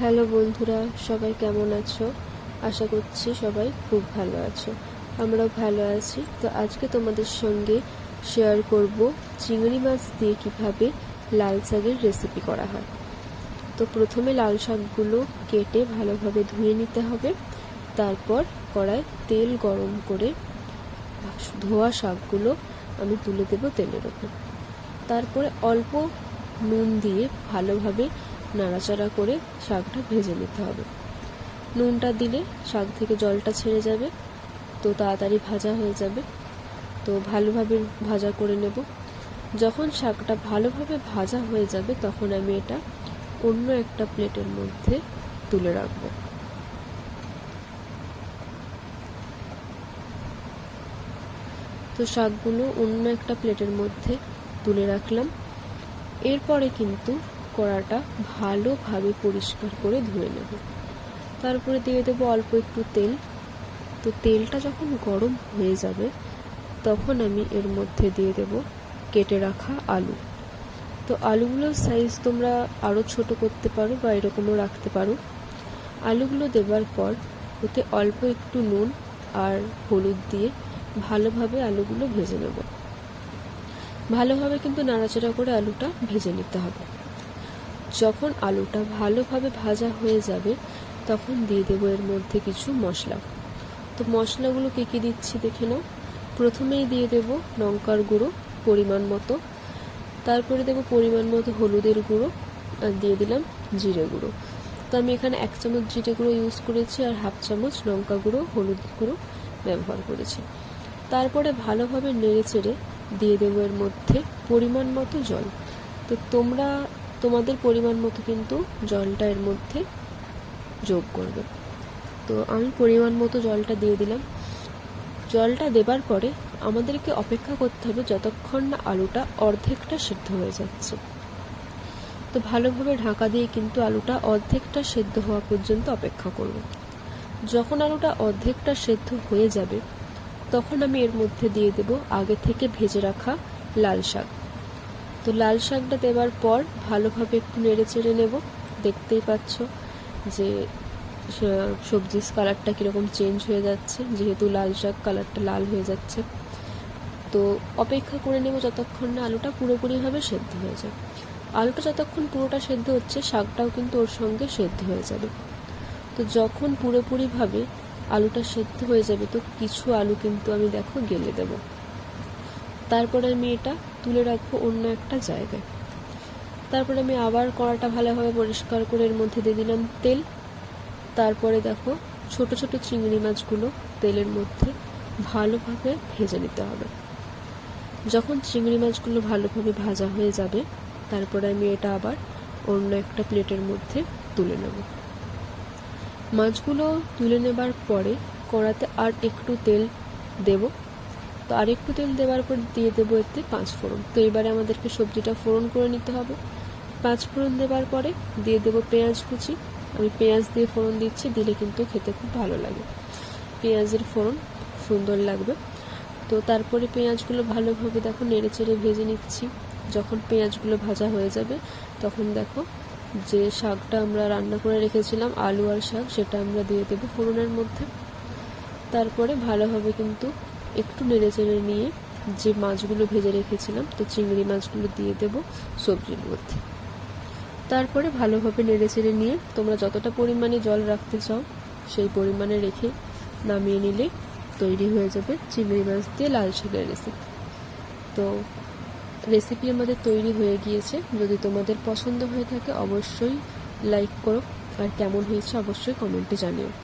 Hello বন্ধুরা, সবাই কেমন আছো? আশা করছি সবাই খুব ভালো আছো। আমরাও ভালো আছি। তো আজকে তোমাদের সঙ্গে শেয়ার করব চিংড়ি মাছ দিয়ে কীভাবে লাল শাকের রেসিপি করা হয়। তো প্রথমে লাল শাকগুলো কেটে ভালোভাবে ধুয়ে নিতে হবে। তারপর কড়ায় তেল গরম করে ধোয়া শাকগুলো আমি তুলে দেবো তেলের ওপর। তারপরে অল্প নুন দিয়ে ভালোভাবে নাড়াচাড়া করে শাকটা ভেজে নিতে হবে। নুনটা দিলে শাক থেকে জলটা ছেড়ে যাবে, তো তাড়াতাড়ি ভাজা হয়ে যাবে। তো ভালোভাবে ভাজা করে নেব। যখন শাকটা ভালোভাবে ভাজা হয়ে যাবে, তখন আমি এটা অন্য একটা প্লেটের মধ্যে তুলে রাখব। তো শাকগুলো অন্য একটা প্লেটের মধ্যে তুলে রাখলাম। এরপরে কিন্তু কড়াটা ভালোভাবে পরিষ্কার করে ধুয়ে নেব। তারপরে দিয়ে দেবো অল্প একটু তেল। তো তেলটা যখন গরম হয়ে যাবে, তখন আমি এর মধ্যে দিয়ে দেব কেটে রাখা আলু। তো আলুগুলোর সাইজ তোমরা আরও ছোট করতে পারো বা এরকমও রাখতে পারো। আলুগুলো দেবার পর ওতে অল্প একটু নুন আর হলুদ দিয়ে ভালোভাবে আলুগুলো ভেজে নেব। ভালোভাবে কিন্তু নাড়াচাড়া করে আলুটা ভেজে নিতে হবে। যখন আলুটা ভালোভাবে ভাজা হয়ে যাবে, তখন দিয়ে দেবো এর মধ্যে কিছু মশলা। তো মশলাগুলো কী কী দিচ্ছি দেখে নাও। প্রথমেই দিয়ে দেব লঙ্কার গুঁড়ো পরিমাণ মতো। তারপরে দেবো পরিমাণ মতো হলুদের গুঁড়ো আর দিয়ে দিলাম জিরে গুঁড়ো। তো আমি এখানে এক চামচ জিরে গুঁড়ো ইউজ করেছি আর হাফ চামচ লঙ্কা গুঁড়ো, হলুদ গুঁড়ো ব্যবহার করেছি। তারপরে ভালোভাবে নেড়ে চেড়ে দিয়ে দেবো এর মধ্যে পরিমাণ মতো জল। তো তোমরা তোমাদের পরিমাণ মতো কিন্তু জলটা এর মধ্যে যোগ করবে। তো আমি পরিমাণ মতো জলটা দিয়ে দিলাম। জলটা দেবার পরে আমাদেরকে অপেক্ষা করতে হবে যতক্ষণ না আলুটা অর্ধেকটা সিদ্ধ হয়ে যাচ্ছে। তো ভালোভাবে ঢাকা দিয়ে কিন্তু আলুটা অর্ধেকটা সেদ্ধ হওয়া পর্যন্ত অপেক্ষা করব। যখন আলুটা অর্ধেকটা সেদ্ধ হয়ে যাবে, তখন আমি এর মধ্যে দিয়ে দেব আগে থেকে ভেজে রাখা লাল শাক। তো লাল শাকটা দেওয়ার পর ভালোভাবে একটু নেড়ে চেড়ে নেব। দেখতেই পাচ্ছ যে সবজির কালারটা কীরকম চেঞ্জ হয়ে যাচ্ছে, যেহেতু লাল শাক কালারটা লাল হয়ে যাচ্ছে। তো অপেক্ষা করে নেব যতক্ষণ না আলুটা পুরোপুরিভাবে সেদ্ধ হয়ে যায়। আলুটা যতক্ষণ পুরোটা সেদ্ধ হচ্ছে, শাকটাও কিন্তু ওর সঙ্গে সেদ্ধ হয়ে যাবে। তো যখন পুরোপুরিভাবে আলুটা সেদ্ধ হয়ে যাবে, তো কিছু আলু কিন্তু আমি দেখো গেলে দেব। তারপরে আমি এটা তুলে রাখব অন্য একটা জায়গায়। তারপরে আমি আবার কড়াটা ভালোভাবে পরিষ্কার করে এর মধ্যে দিয়ে দিলাম তেল। তারপরে দেখো, ছোট ছোট চিংড়ি মাছগুলো তেলের মধ্যে ভালোভাবে ভেজে নিতে হবে। যখন চিংড়ি মাছগুলো ভালোভাবে ভাজা হয়ে যাবে, তারপরে আমি এটা আবার অন্য একটা প্লেটের মধ্যে তুলে নেব। মাছগুলো তুলে নেবার পরে কড়াতে আর একটু তেল দেব। তো আর একটু তেল দেওয়ার পর দিয়ে দেবো এতে পাঁচ ফোড়ন। তো এবারে আমাদেরকে সবজিটা ফোড়ন করে নিতে হবে। পাঁচ ফোড়ন দেওয়ার পরে দিয়ে দেবো পেঁয়াজ কুচি। আমি পেঁয়াজ দিয়ে ফোড়ন দিচ্ছি, দিলে কিন্তু খেতে খুব ভালো লাগে। পেঁয়াজের ফোড়ন সুন্দর লাগবে। তো তারপরে পেঁয়াজগুলো ভালোভাবে দেখো নেড়ে চেড়ে ভেজে নিচ্ছি। যখন পেঁয়াজগুলো ভাজা হয়ে যাবে, তখন দেখো যে শাকটা আমরা রান্না করে রেখেছিলাম, আলু আর শাক, সেটা আমরা দিয়ে দেবো ফোড়নের মধ্যে। তারপরে ভালোভাবে কিন্তু একটু নেড়ে চেড়ে নিয়ে যে মাছগুলো ভেজে রেখেছিলাম, তো চিংড়ি মাছগুলো দিয়ে দেবো সবজির মধ্যে। তারপরে ভালোভাবে নেড়ে চেড়ে নিয়ে তোমরা যতটা পরিমাণে জল রাখতে চাও, সেই পরিমাণে রেখে নামিয়ে নিলে তৈরি হয়ে যাবে চিংড়ি মাছ দিয়ে লাল শাকের রেসিপি তো রেসিপি আমাদের তৈরি হয়ে গিয়েছে। যদি তোমাদের পছন্দ হয়ে থাকে, অবশ্যই লাইক করো। আর কেমন হয়েছে, অবশ্যই কমেন্টে জানিও।